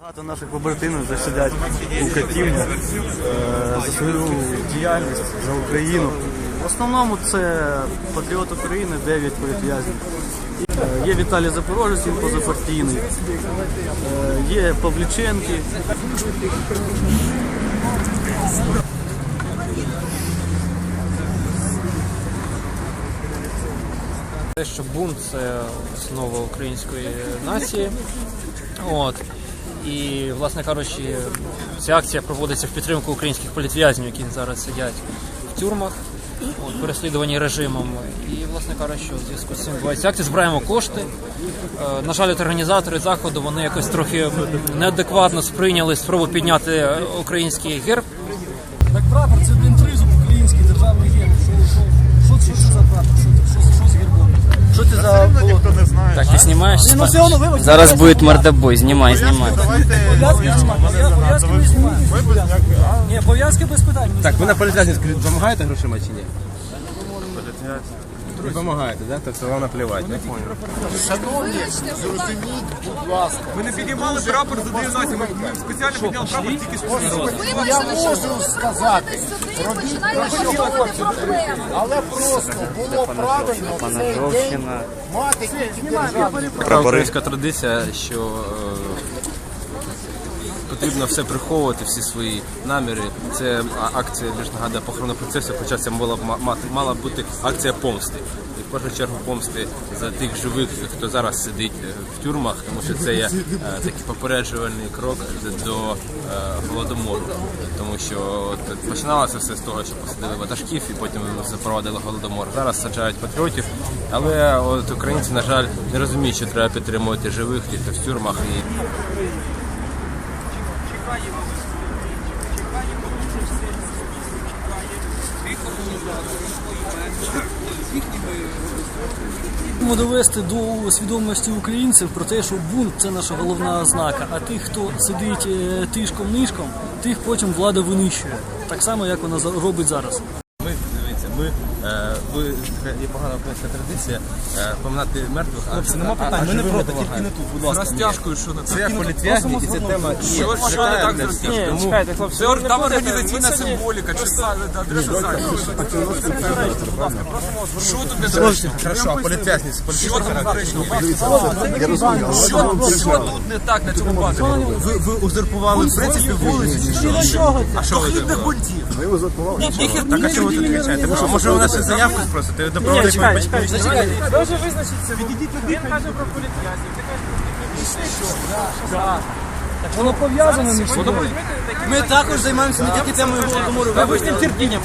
Багато наших побратимів вже сидять у катівні е, за свою діяльність за Україну. В основному це патріот України, 9 політв'язнів. Е, Є Віталій Запорожець, він позапартійний. Е, Є Павліченки. Те, що бунт це основа української нації. От. І, власне кажучи, ця акція проводиться в підтримку українських політв'язнів, які зараз сидять в тюрмах, от, переслідувані режимом. І, власне кажучи, у зв'язку з цим відбувається акція, збираємо кошти. Е, На жаль, от організатори заходу вони якось трохи неадекватно сприйняли спробу підняти український герб. Так прапор це блін тризуб український державний герб. Що, що, що, що це за прапор? Що, що, що з гербом? Що це за було? Так, ти знімаєш? Ну все одно вибач. Зараз буде мордобой, знімай, знімай. Пов'язки знімай. Пов'язки не знімай. Ні, пов'язки без питань. Так, ви на політв'язні скажіть, допомагаєте грошима чи ні? Не допомагаєте, да? Тобто вам наплівати, я понял. Ми не підіймали прапор за дві нації, ми ми спеціально підняли прапор тільки що. Я можу сказати, починають проблеми. Але просто було правильно в цей день мати тільки Українська традиція, що е, потрібно все приховувати, всі свої наміри. Це акція більш нагадує похоронного процесу, хоча це мала б мала бути акція помсти. І в першу чергу помсти за тих живих, хто зараз сидить е, в тюрмах, тому що це є е, такий попереджувальний крок до е, голодомору. Тому що от, починалося все з того, що посадили ватажків і потім запровадили голодомор. Зараз саджають патріотів, але от українці, на жаль, не розуміють, що треба підтримувати живих, хто в тюрмах і Ми довести до свідомості українців про те, що бунт це наша головна ознака. А тих, хто сидить е, тишком-нишком, тих потім влада винищує. Так само, як вона робить зараз. Ми дивіться, ми ви є погана українська традиція е, поминати мертвих. Хлопці, нема питань. Ми не проти, тільки не тут, будь ласка. Розтяжкою, що на це? Це політв'язні і це тема Що, що не так з розтяжкою? Чекайте, хлопці. Це там організаційна символіка, чи адреса сайту. Що тут не доречно? Хорошо, а політв'язні з Що тут не. Що, що тут не так на цьому базі? Ви, ви узурпували в принципі вулицю чи що? А що ви зробили? бунтів. Так а чого ви тут кричаєте? Може у нас ще заявку спросите? Ви добровольно Чекайте, чекайте, чекайте. Ви вже визначиться. Він каже про політв'язнів. Воно пов'язане між собою. Ми також займаємося не тільки темою голодомору. Вибачте, терпінням.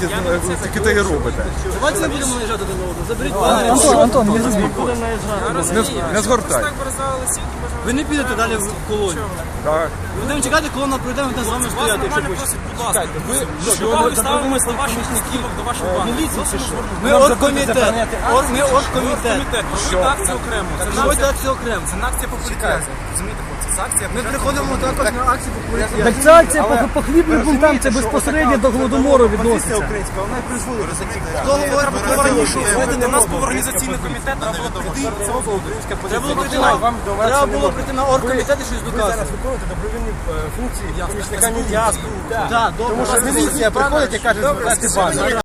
Тільки те і робите. Давайте не будемо наїжджати один на. Заберіть банери. Антон, Антон, не розбій. Не згортай. Ви не підете далі в колонію. Так. Будемо чекати, коли вона пройде, ми там з вами стояти, якщо хочете. Будь ласка, ви Що ви ставимо до ваших помічників, до вашого Міліції чи що? Ми оргкомітет. Ор- Ми оргкомітет. Що акція окремо. Це Проводьте акцію окремо. Це акція по політв'язням. Розумієте, хлопці? Це акція Ми приходимо також на акцію по політв'язням. Так ця акція по, по хлібним бунтам, це безпосередньо до голодомору відноситься. Хто говорить про організацію? У нас був організаційний комітет, треба було прийти. Це була українська Треба було прийти на, треба було прийти на оргкомітет і щось доказувати. Виконуєте добровільні функції помічника міністра. Так. Тому що міліція приходить і каже, здайте базу.